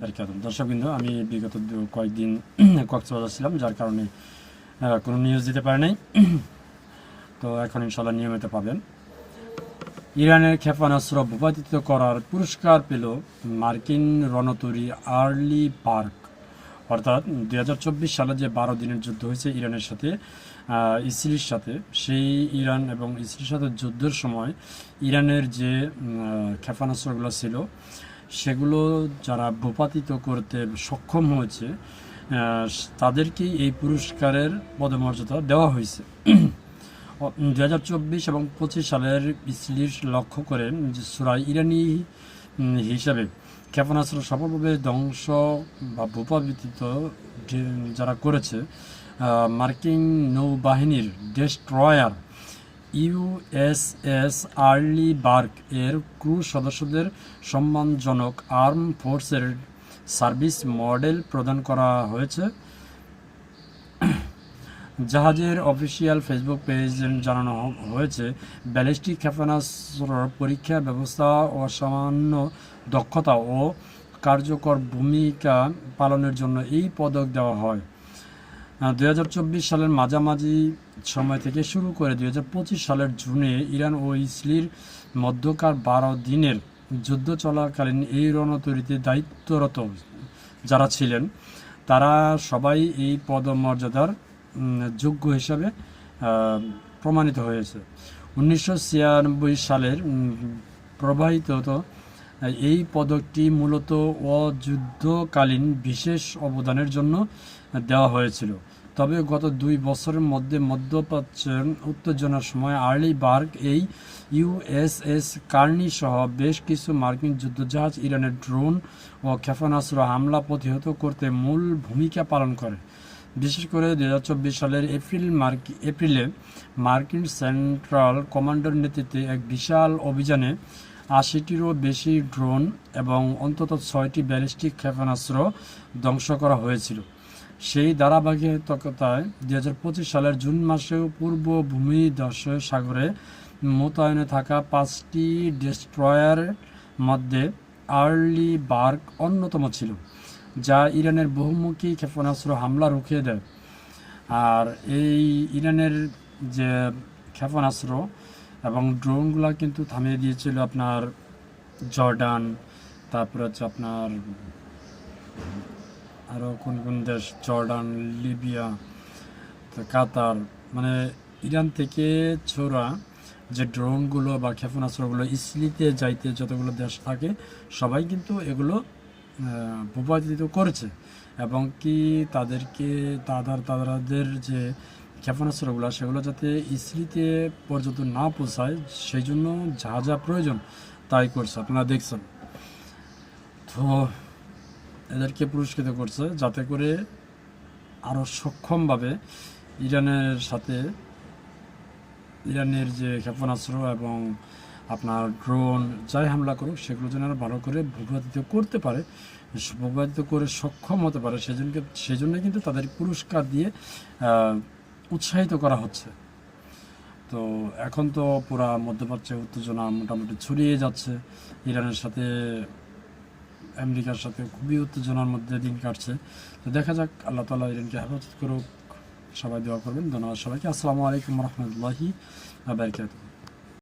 বারকাত দর্শকবৃন্দ আমি বিগত কয়েকদিন কক্সবাজার ছিলাম যার কারণে কোনো নিউজ দিতে পারি নাই। তো এখন ইনশাল্লাহ নিয়মিত পাবেন। ইরানের ক্ষেপণাস্ত্র ভূপাতিত করার পুরস্কার পেল মার্কিন রণতরী আর্লি পার্ক। অর্থাৎ দু হাজার চব্বিশ সালে যে বারো দিনের যুদ্ধ হয়েছে ইরানের সাথে আহ, ইসরায়েলের সাথে সেই ইরান এবং ইসরায়েলের সাথে যুদ্ধের সময় ইরানের যে ক্ষেপণাস্ত্রগুলো ছিল সেগুলো যারা ভূপাতিত করতে সক্ষম হয়েছে তাদেরকেই এই পুরস্কারের পদমর্যাদা দেওয়া হয়েছে। দু হাজার চব্বিশ এবং পঁচিশ সালের ইসলিশ লক্ষ্য করে সুরাই ইরানি হিসাবে ক্ষেপণাস্ত্র সফলভাবে ধ্বংস বা ভূপাবিত যে- যারা করেছে মার্কিন নৌবাহিনীর ডেস্ট্রয়ার ইউএসএস আর্লি বার্গ এর ক্রু সদস্যদের সম্মানজনক আর্ম ফোর্সের সার্ভিস মডেল প্রদান করা হয়েছে। জাহাজের অফিসিয়াল ফেসবুক পেজ জানানো হয়েছে, ব্যালিস্টিক ক্ষেপণাস্ত্র পরীক্ষা ব্যবস্থা, অসামান্য দক্ষতা ও কার্যকর ভূমিকা পালনের জন্য এই পদক দেওয়া হয়। দু হাজার চব্বিশ সালের মাঝামাঝি সময় থেকে শুরু করে দুই হাজার পঁচিশ সালের জুনে ইরান ও ইসলির মধ্যকার বারো দিনের যুদ্ধ চলাকালীন এই রণতরীতে দায়িত্বরত যারা ছিলেন, তারা সবাই এই পদমর্যাদার যোগ্য হিসাবে প্রমাণিত হয়েছে। উনিশশো ছিয়ানব্বই সালের প্রবাহিত এই পদকটি মূলত অযুদ্ধকালীন বিশেষ অবদানের জন্য দেওয়া হয়েছিল। তবে গত দুই বছরের মধ্যে মধ্যপ্রাচ্যের উত্তেজনার সময় আর্লি বার্গ এই ইউএসএস কার্নি সহ বেশ কিছু মার্কিন যুদ্ধজাহাজ, ইরানের ড্রোন ও ক্ষেপণাস্ত্র হামলা প্রতিহত করতে মূল ভূমিকা পালন করে। বিশেষ করে দু হাজার চব্বিশ সালের এপ্রিল মার্কি, এপ্রিলে মার্কিন সেন্ট্রাল কমান্ডার নেতৃত্বে এক বিশাল অভিযানে আশিটিরও বেশি ড্রোন এবং অন্তত ছয়টি ব্যালিস্টিক ক্ষেপণাস্ত্র ধ্বংস করা হয়েছিল। সেই ধারাবাহিকতায় দুই হাজার পঁচিশ সালের জুন মাসেও পূর্ব ভূমিদস্য সাগরে মোতায়েনে থাকা পাঁচটি ডেস্ট্রয়ারের মধ্যে আর্লি বার্গ অন্যতম ছিল, যা ইরানের বহুমুখী ক্ষেপণাস্ত্র হামলা রুখিয়ে দেয়। আর এই ইরানের যে ক্ষেপণাস্ত্র এবং ড্রোনগুলো কিন্তু থামিয়ে দিয়েছিল আপনার জর্ডান, তারপরে হচ্ছে আপনার আরও কোন কোন দেশ, জর্ডান, লিবিয়া কাতার মানে ইরান থেকে ছোড়া যে ড্রোনগুলো বা ক্ষেপণাস্ত্রগুলো ইসলিতে যাইতে যতগুলো দেশ থাকে, সবাই কিন্তু এগুলো ভূপাতিত করেছে। এবং কি তাদেরকে, তাদের তাদের যে ক্ষেপণাস্ত্রগুলো, সেগুলো যাতে ইসলিতে পর্যন্ত না পৌঁছায়, সেই জন্য যা যা প্রয়োজন তাই করছে। আপনারা দেখছেন। তো এদেরকে পুরস্কৃত করছে যাতে করে আরও সক্ষমভাবে ইরানের সাথে ইরানের যে ক্ষেপণাস্ত্র এবং আপনার ড্রোন যাই হামলা করুক, সেগুলো যেন আরও ভালো করে ভূপাতিত করতে পারে ভূপাতিত করে সক্ষম হতে পারে, সেজন্য সেজন্য কিন্তু তাদের পুরস্কার দিয়ে উৎসাহিত করা হচ্ছে। তো এখন তো পুরা মধ্যপ্রাচ্যে উত্তেজনা মোটামুটি ছড়িয়ে যাচ্ছে। ইরানের সাথে আমেরিকার সাথে খুবই উত্তেজনার মধ্যে দিন কাটছে। তো দেখা যাক, আল্লাহ তালা ইরানকে হেফাজত করুক। সবাই দেওয়া করবেন। ধন্যবাদ সবাইকে। আসসালামু আলাইকুম রহমতুল্লাহি বারকাতুহ।